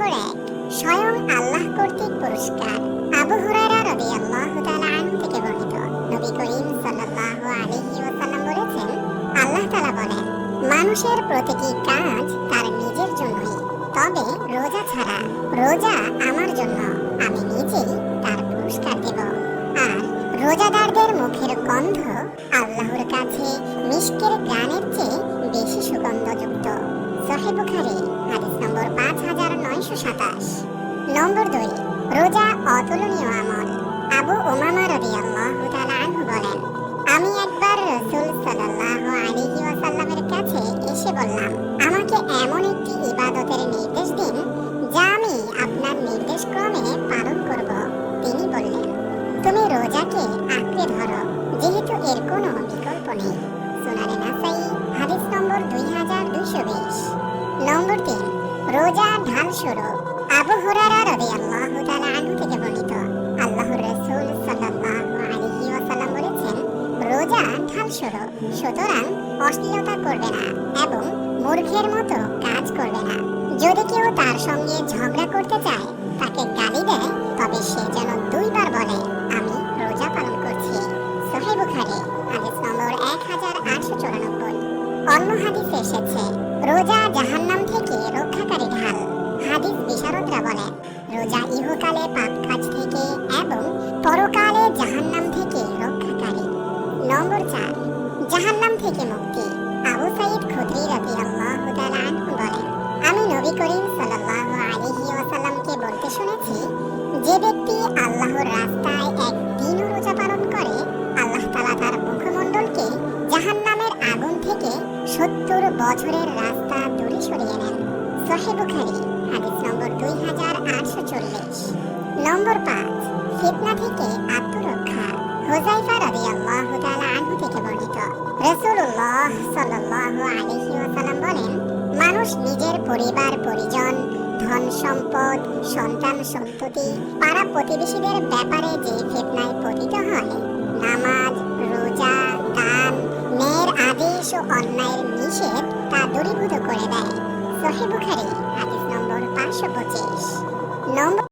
নম্বর এক স্বয়ং আল্লাহ কর্তৃক পুরস্কার আবু হুরায়রা রাদিয়াল্লাহু তাআলা আনহু থেকে বর্ণিত। নবী করিম সাল্লাল্লাহু আলাইহি ওয়াসাল্লাম বলেছেন, আল্লাহ তাআলা বলেন, মানুষের প্রতিটি কাজ তার নিজের জন্যই। তবে রোজা ছাড়া রোজা আমার জন্য, আমি নিজেই তার পুরস্কার দেব। আর রোজাদারদের মুখের গন্ধ আল্লাহর কাছে মিষ্কের গানের হাজার সাতাশ নম্বর দুই, রোজা অতুলনীয় আমল। আবু ওমামা রাদিয়াল্লাহু তাআলা আনহু বলেন, আমি একবার রাসূল সাল্লাল্লাহু আলাইহি ওয়াসাল্লামের কাছে এসে বললাম, আমাকে এমন একটি ইবাদতের নির্দেশ দিন, যা আমি আপনার নির্দেশ ক্রমে পালন করব। তিনি বললেন, তুমি রোজাকে আঁকড়ে ধরো, যেহেতু এর কোনো বিকল্প নেই। সুনানে নাসাই, হাদিস নম্বর দুই হাজার দুইশো বিশ। নম্বর তিন রোজা ঢাল স্বরূপ। আবু হুরারা রাদিয়াল্লাহু তাআলা আনহু থেকে বর্ণিত। আল্লাহর রাসূল সাল্লাল্লাহু বলেছেন, রোজা ঢাল স্বরূপ, সুতরাং অশ্লীলতা করবে না এবং মূর্খের মতো কাজ করবে না। যদি কেউ তার সঙ্গে ঝগড়া করতে চায়, তাকে গালি দেয়, তবে সে যেন দুইবার বলে, আমি রোজা পালন করছি। সহি বুখারি, হাদিস নম্বর এক হাজার আটশো চুরানব্বই। অন্য হাদিসে এসেছে, রোজা জাহান্নাম হাদিস বিশারদরা বলেন, রোজা ইহকালে পাপ কাজ থেকে এবং পরকালে জাহান্নাম থেকে রক্ষাকারী। নম্বর চার, জাহান্নাম থেকে মুক্তি। আবু সাইদ খুদরি তাআলা বলেন, আমি নবী করিম সাল্লাল্লাহু আলাইহি ওয়াসাল্লামকে বলতে শুনেছি, যে ব্যক্তি আল্লাহর রাস্তায় এক দিনও রোজা পালন করে, আল্লাহ তাআলা তার মুখমণ্ডলকে জাহান্নামের আগুন থেকে সত্তর বছরের রাস্তা দূরে সরিয়ে নেন। বুখারি। হাদিস নম্বর দুই হাজার আটশো চল্লিশ। নম্বর পাঁচ, ফিতনা থেকে আত্মরক্ষা। হোজাইফা রাদিয়াল্লাহু তাআলা আনহু থেকে বর্ণিত। রাসূলুল্লাহ সাল্লাল্লাহু আলাইহি ওয়াসাল্লাম বলেন, মানুষ নিজের পরিবার, পরিজন, ধন সম্পদ, সন্তান সন্ততি পাড়া প্রতিবেশীদের ব্যাপারে যে ফিতনায় পতিত হয়, নামাজ, রোজা, দান, ন্যায়ের আদেশ ও অন্যায়ের নিষেধ তা দূরীভূত করে দেয়। সহি বুখারি হাদিস নম্বর পাঁচশো পঁচিশ নম্বর